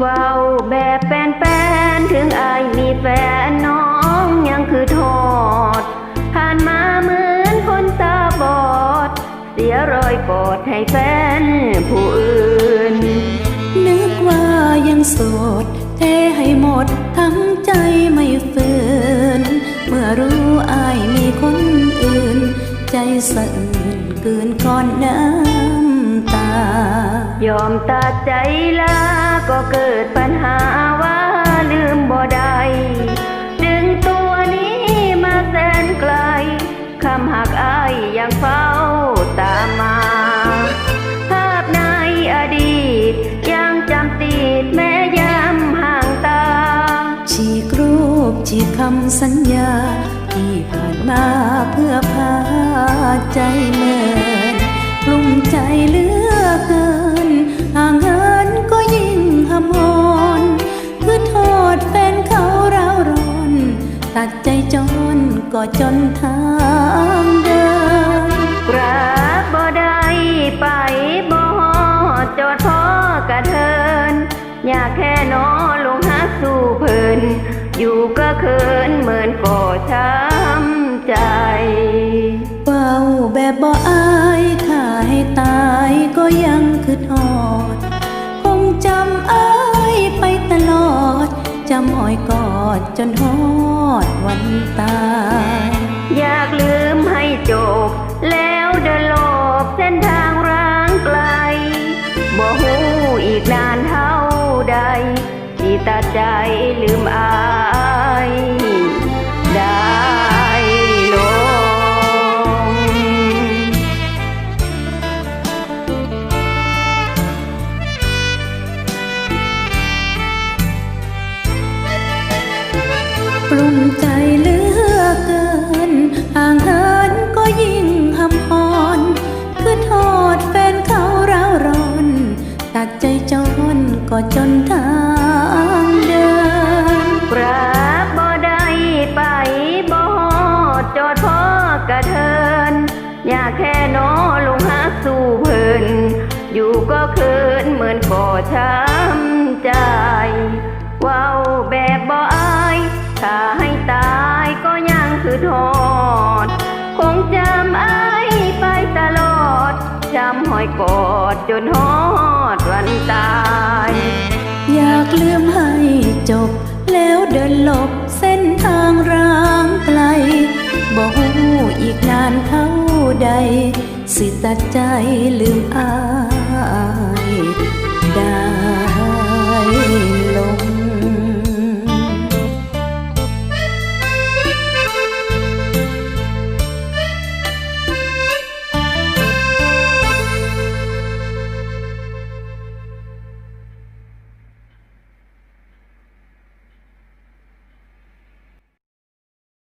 เว้าแบบแฟนๆถึงอายมีแฟนน้องยังคือโทษผ่านมาเหมือนคนตาบอด เสียรอยกอดให้แฟนผู้อื่น นึกว่ายังโสดเทให้หมดทั้งใจไม่ฝืน เมื่อรู้อายมีคนอื่น ใจสะอื่นเกินก่อนน้ำตา ยอมตัดใจลาก็เกิดปัญหาว่าลืมบ่ได้ดึงตัวนี้มาแสนไกล คำหักอายยังเฝ้าตามมา ภาพในอดีต ยังจำติดแม้ยามห่างตา ฉีกรูปฉีกคำสัญญา ที่ผ่านมาเพื่อพาใจเมินกลุ่มใจเหลือ จนก็จนทางเดินรักบ่ได้ไปบ่จอดพอกระเทิน อยากแค่นอลงหักสู่เพิ่นอยู่ก็เขินเหมือนก่อช้า ดจนฮอดวันตายอยากลืมให้จบ แล้วเดินหลบเส้นทางร้างไกลบ่หูอีกนานเท่าใดที่ตัดใจลืมอาย ปลุ้มใจเหลือเกิน ห่างเหินก็ยิ่งหำหอนคือโทษแฟนเขาเราวร้อน ตัดใจจนก็จนทางเดินปรักบ่ได้ไปบ่ฮอดจอดพอกระเทิน อยากแค่นอลงหักสู่เพิ่น อยู่ก็เคินเหมือนก่อช้ำใจ คือโทษคงจำอายไปตลอด จำหอยกอดจนฮอดวันตาย อยากลืมให้จบ แล้วเดินหลบเส้นทางร้างไกลบอกหูอีกนานเท่าใด สิตัดใจลืมอายได้ลง